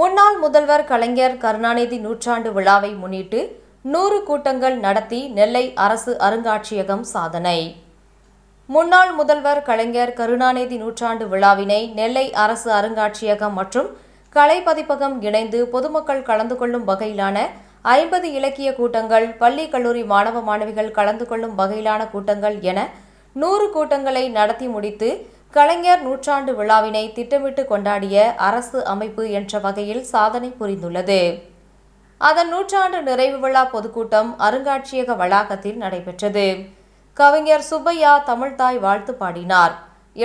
முன்னாள் முதல்வர் கலைஞர் கருணாநிதி நூற்றாண்டு விழாவை முன்னிட்டு நூறு கூட்டங்கள் நடத்தி நெல்லை அரசு அருங்காட்சியகம் சாதனை. முன்னாள் முதல்வர் கலைஞர் கருணாநிதி நூற்றாண்டு விழாவினை நெல்லை அரசு அருங்காட்சியகம் மற்றும் கலை பதிப்பகம் இணைந்து பொதுமக்கள் கலந்து கொள்ளும் வகையிலான ஐம்பது இலக்கிய கூட்டங்கள் பள்ளி கல்லூரி மாணவ மாணவிகள் கலந்து கொள்ளும் வகையிலான கூட்டங்கள் என நூறு கூட்டங்களை நடத்தி முடித்து கலைஞர் நூற்றாண்டு விழாவினை திட்டமிட்டு கொண்டாடிய அரசு அமைப்பு என்ற வகையில் சாதனை புரிந்துள்ளது. அதன் நூற்றாண்டு நிறைவு விழா பொதுக்கூட்டம் அருங்காட்சியக வளாகத்தில் நடைபெற்றது. கவிஞர் சுப்பையா தமிழ்தாய் வாழ்த்து பாடினார்.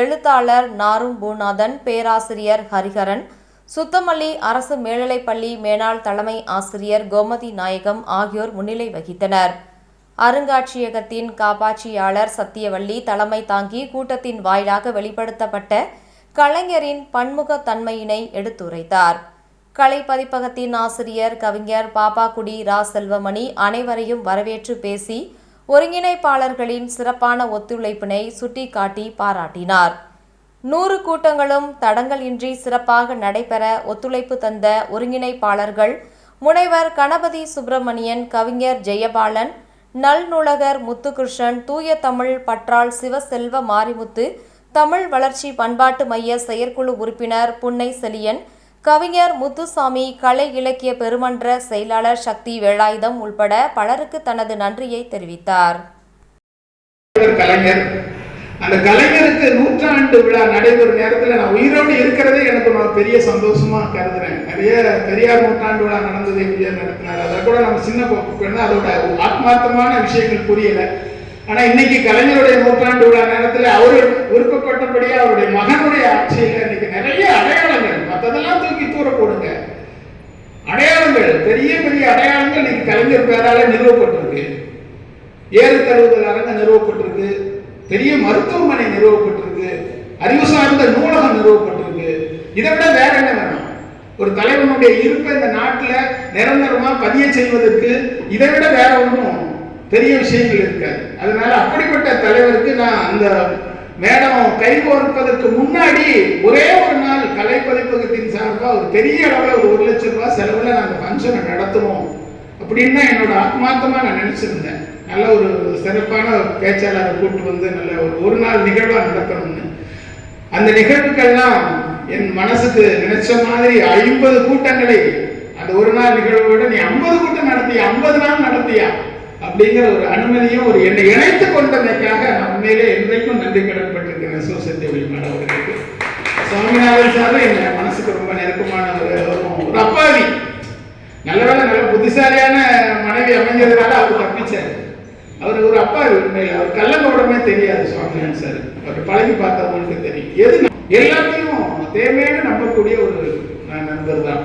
எழுத்தாளர் நாரும் பூநாதன் பேராசிரியர் ஹரிஹரன் சுத்தமல்லி அரசு மேல்நிலைப்பள்ளி மேனாள் தலைமை ஆசிரியர் கோமதி நாயகம் ஆகியோர் முன்னிலை வகித்தனர். அருங்காட்சியகத்தின் காப்பாட்சியாளர் சத்தியவள்ளி தலைமை தாங்கி கூட்டத்தின் வாயிலாக வெளிப்படுத்தப்பட்ட கலைஞரின் பன்முகத்தன்மையினை எடுத்துரைத்தார். கலை பதிப்பகத்தின் ஆசிரியர் கவிஞர் பாப்பாக்குடி ரா செல்வமணி அனைவரையும் வரவேற்று பேசி ஒருங்கிணைப்பாளர்களின் சிறப்பான ஒத்துழைப்பினை சுட்டிக்காட்டி பாராட்டினார். நூறு கூட்டங்களும் தடங்கள் இன்றி சிறப்பாக நடைபெற ஒத்துழைப்பு தந்த ஒருங்கிணைப்பாளர்கள் முனைவர் கணபதி சுப்பிரமணியன் கவிஞர் ஜெயபாலன் நல்நுலகர் முத்துகிருஷ்ணன் தூய தமிழ் பற்றாள் சிவசெல்வ மாரிமுத்து தமிழ் வளர்ச்சி பண்பாட்டு மைய செயற்குழு உறுப்பினர் புன்னை செலியன் கவிஞர் முத்துசாமி கலை இலக்கிய பெருமன்ற செயலாளர் சக்தி வேலாயுதம் உள்பட பலருக்கு தனது நன்றியை தெரிவித்தார். கலைஞர் அந்த கலைஞருக்கு நூற்றாண்டு விழா நடைபெறும் நேரத்தில் நான் உயிரோடு இருக்கிறதே எனக்கு நான் பெரிய சந்தோஷமா கருதுறேன். நிறைய பெரியார் நூற்றாண்டு விழா நடந்தது எம்ஜிஆர் நடத்தினார். அதை கூட நம்ம சின்ன பொண்ணு அதோட ஆத்மார்த்தமான விஷயங்கள் புரியல. ஆனா இன்னைக்கு கலைஞருடைய நூற்றாண்டு விழா நேரத்தில் அவர் விருப்பப்பட்டபடியே அவருடைய மகனுடைய ஆட்சியில் இன்னைக்கு நிறைய அடையாளங்கள் மற்றதெல்லாம் தூக்கி தூர போடுங்க. அடையாளங்கள் பெரிய பெரிய அடையாளங்கள் இன்னைக்கு கலைஞர் பேரால நிறுவப்பட்டிருக்கு. ஏறு தழுவுதல் அரங்க நிறுவப்பட்டிருக்கு. பெரிய மருத்துவமனை நிறுவப்பட்டிருக்கு. அறிவு சார்ந்த நூலகம் நிறுவப்பட்டிருக்கு. இதை விட வேற என்ன வேணும்? ஒரு தலைவனுடைய இருப்பை இந்த நாட்டில் நிரந்தரமா பதிய செய்வதற்கு இதை விட வேற ஒன்றும் பெரிய விஷயங்கள் இருக்காது. அதனால அப்படிப்பட்ட தலைவருக்கு நான் அந்த மேடம் கைகோர்ப்பதற்கு முன்னாடி ஒரே ஒரு நாள் கலை பதிப்பகத்தின் சார்பாக ஒரு பெரிய அளவில் ஒரு ஒரு லட்சம் ரூபாய் செலவில் நாங்கள் ஃபங்க்ஷனை நடத்துவோம் அப்படின்னு தான் என்னோட ஆத்மார்த்தமாக நான் நினச்சிருந்தேன். நல்ல ஒரு சிறப்பான பேச்சாளரை கூட்டு வந்து நல்ல ஒரு ஒரு நாள் நிகழ்வா நடத்தணும்னு. அந்த நிகழ்வுகள்லாம் என் மனசுக்கு நினைச்ச மாதிரி ஐம்பது கூட்டங்களை அந்த ஒரு நாள் நிகழ்வோட நீ ஐம்பது கூட்டம் நடத்தியா ஐம்பது நாள் நடத்தியா அப்படிங்கிற ஒரு அனுமதியும் ஒரு என்னை இணைத்து கொண்டமைக்காக நான் உண்மையிலே என்றைக்கும் நன்றி கடன்பட்டிருக்கிறேன் சோசத்தை வெளிப்பாடு அவர்களுக்கு. சுவாமிநாதன் சார் என் மனசுக்கு ரொம்ப நெருக்கமான ஒரு ஒரு அப்பாவி. நல்ல வேலை நல்ல புத்திசாலியான மனைவி அமைஞ்சதுனால அவர் தப்பிச்சார். அவர் ஒரு அப்பா உண்மையில் அவர் கள்ளங்கோடமே தெரியாது சுவாமியான் சார் அவர் பழகி பார்த்தவங்களுக்கு தெரியும். எது எல்லாத்தையும் தேவையான நம்பக்கூடிய ஒரு நண்பர் தான்.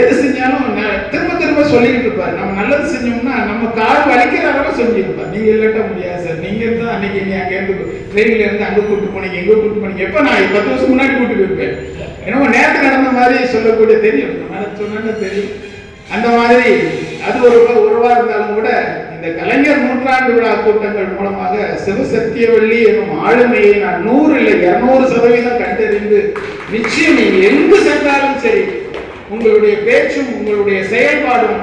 எது செஞ்சாலும் திரும்ப திரும்ப சொல்லிக்கிட்டு இருப்பார். நம்ம நல்லது செஞ்சோம்னா நம்ம கால் வலிக்கிற அளவு சொல்லியிருப்பார் நீங்க இல்லட்ட முடியாது சார். நீங்க இருந்தா அன்னைக்கு நீ அங்க இருந்து ட்ரெயின்ல இருந்து அங்க கூட்டு போனீங்க எங்க கூட்டு போனீங்க. எப்ப நான் பத்து வருஷம் முன்னாடி கூட்டு போயிருப்பேன்? என்னவோ நேரத்து நடந்த மாதிரி சொல்லக்கூடிய தெரியும். நான் சொன்னா தெரியும். அந்த மாதிரி அது ஒரு உறவா இருந்தாலும் கூட இந்த கலைஞர் நூற்றாண்டு விழா கூட்டங்கள் மூலமாக சிவசத்தியவள்ளி என்னும் ஆளுமையை நான் நூறு இல்லை இருநூறு சதவீதம் கண்டறிந்து நிச்சயம் நீங்கள் எங்கு சென்றாலும் சரி உங்களுடைய பேச்சும் உங்களுடைய செயல்பாடும்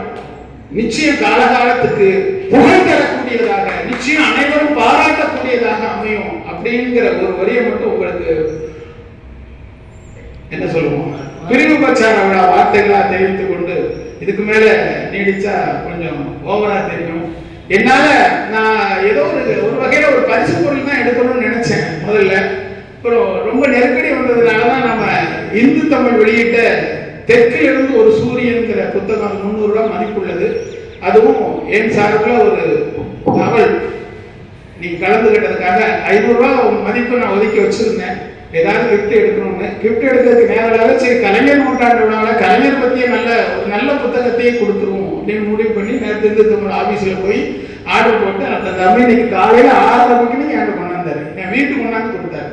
நிச்சயம் காலகாலத்துக்கு புகழ் தரக்கூடியதாக நிச்சயம் அனைவரும் பாராட்டக்கூடியதாக அமையும் அப்படிங்கிற ஒரு வரியை மட்டும் உங்களுக்கு என்ன சொல்லுவோம்? பிரிவு பிரச்சார விழா வார்த்தைகளாக தெரிவித்துக் கொண்டு இதுக்கு மேல நீடிச்சா கொஞ்சம் ஓவரா தெரியும். என்னால நான் ஏதோ ஒரு ஒரு வகையில ஒரு பரிசு பொருள் தான் எடுக்கணும்னு நினைச்சேன் முதல்ல. அப்புறம் ரொம்ப நெருக்கடி வந்ததுனால தான் நம்ம இந்து தமிழ் வெளியிட்ட தெற்கில் இருந்து ஒரு சூரியன்கிற புத்தகம் முந்நூறு ரூபாய் மதிப்புள்ளது. அதுவும் என் சார்பில் ஒரு தவள் நீ கலந்துகிட்டதுக்காக ஐநூறுரூவா மதிப்பு நான் ஒதுக்கி வச்சிருந்தேன். ஏதாவது கிஃப்ட் எடுக்கணும்னு. கிஃப்ட் எடுக்கிறதுக்கு நேரம் சரி கலைஞர் நூற்றாண்டு விழாவில கலைஞர் பற்றிய நல்ல ஒரு நல்ல புத்தகத்தையே கொடுத்துருவோம் அப்படின்னு முடிவு பண்ணி நேற்று இந்து தமிழ் ஆஃபீஸில் போய் ஆர்டர் போட்டு அந்த தம்பி இன்னைக்கு காலையில் ஆறரை மணிக்கு என்கிட்ட கொண்டாந்தாரு என் வீட்டுக்கு கொண்டாந்து கொடுத்தாரு.